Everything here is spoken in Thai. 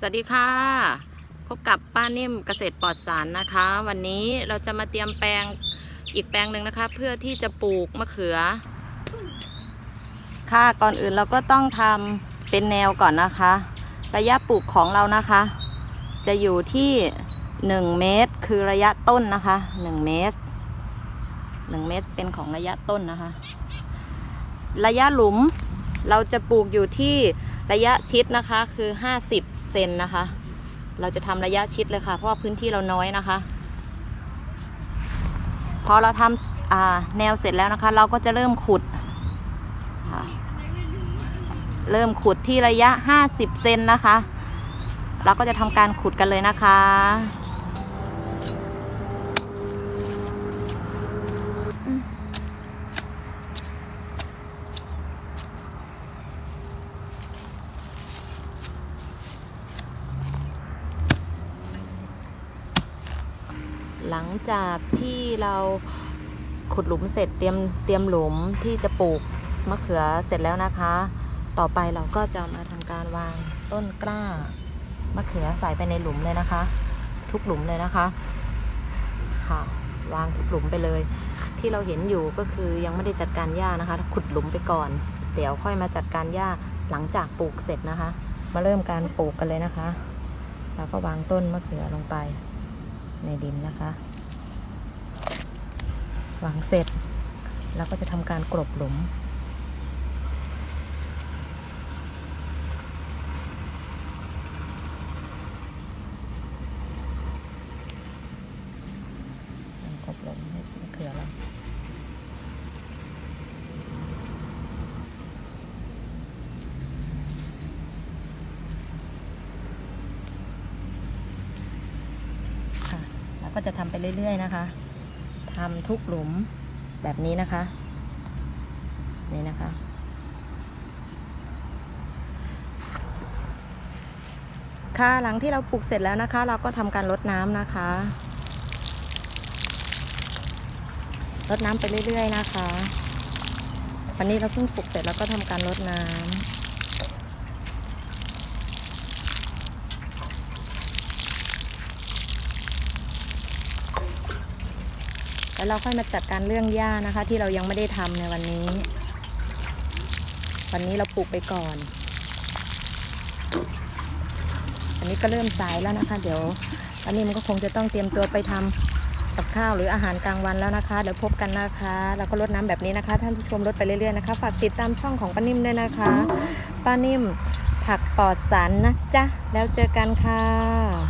สวัสดีค่ะ พบกับป้านิ่มเกษตรปลอดสารนะคะ วันนี้เราจะมาเตรียมแปลงอีกแปลงหนึ่งนะคะ เพื่อที่จะปลูกมะเขือ ค่ะก่อนอื่นเราก็ต้องทำเป็นแนวก่อนนะคะ ระยะปลูกของเรานะคะ จะอยู่ที่ 1 เมตร คือระยะต้นนะคะ 1 เมตร 1 เมตรเป็นของระยะต้นนะคะ ระยะหลุมเราจะปลูกอยู่ที่ระยะชิดนะคะคือ 50 เซนนะคะ เราจะทำระยะชิดเลยค่ะ เพราะพื้นที่เราน้อยนะคะ พอเราทำอ่าแนวเสร็จแล้วนะคะ เราก็จะเริ่มขุด เริ่มขุดที่ระยะ 50 เซนนะคะ เราก็จะทำการขุดกันเลยนะคะ หลังจากที่เราขุดหลุมเสร็จเตรียมเตรียมหลุมที่จะปลูกมะเขือเสร็จแล้วนะคะ ต่อไปเราก็จะมาทำการวางต้นกล้ามะเขือใส่ไปในหลุมเลยนะคะ ทุกหลุมเลยนะคะค่ะวางทุกหลุมไปเลย ที่เราเห็นอยู่ก็คือยังไม่ได้จัดการหญ้านะคะ ขุดหลุมไปก่อน เดี๋ยวค่อยมาจัดการหญ้าหลังจากปลูกเสร็จนะคะ มาเริ่มการปลูกกันเลยนะคะเราก็วางต้นมะเขือลงไป ในดินนะคะหวังเสร็จ แล้วก็จะทำการกลบหลุม กลบหลุมให้มะเขือเราค่ะ แล้ว ก็จะทำไปเรื่อย ๆ นะคะทำทุกหลุมแบบนี้นะคะนี่นะคะค่ะหลังที่เราปลูกเสร็จแล้วนะคะ เราก็ทำการรดน้ำนะคะรดน้ำไปเรื่อย ๆ นะคะวันนี้เราเพิ่งปลูกเสร็จแล้วก็ทำการรดน้ำ แล้วเราค่อยมาจัดการเรื่องหญ้านะคะ ที่เรายังไม่ได้ทำในวันนี้ วันนี้เราปลูกไปก่อน อันนี้ก็เริ่มสายแล้วนะคะ เดี๋ยวอันนี้มันก็คงจะต้องเตรียมตัวไปทำกับข้าวหรืออาหารกลางวันแล้วนะคะเดี๋ยวพบกันนะคะแล้วก็รดน้ำแบบนี้นะคะ ท่านผู้ชมรดไปเรื่อยๆนะคะฝากติดตามช่องของป้านิ่มด้วยนะคะป้านิ่มผักปลอดสารนะจ๊ะแล้วเจอกันค่ะ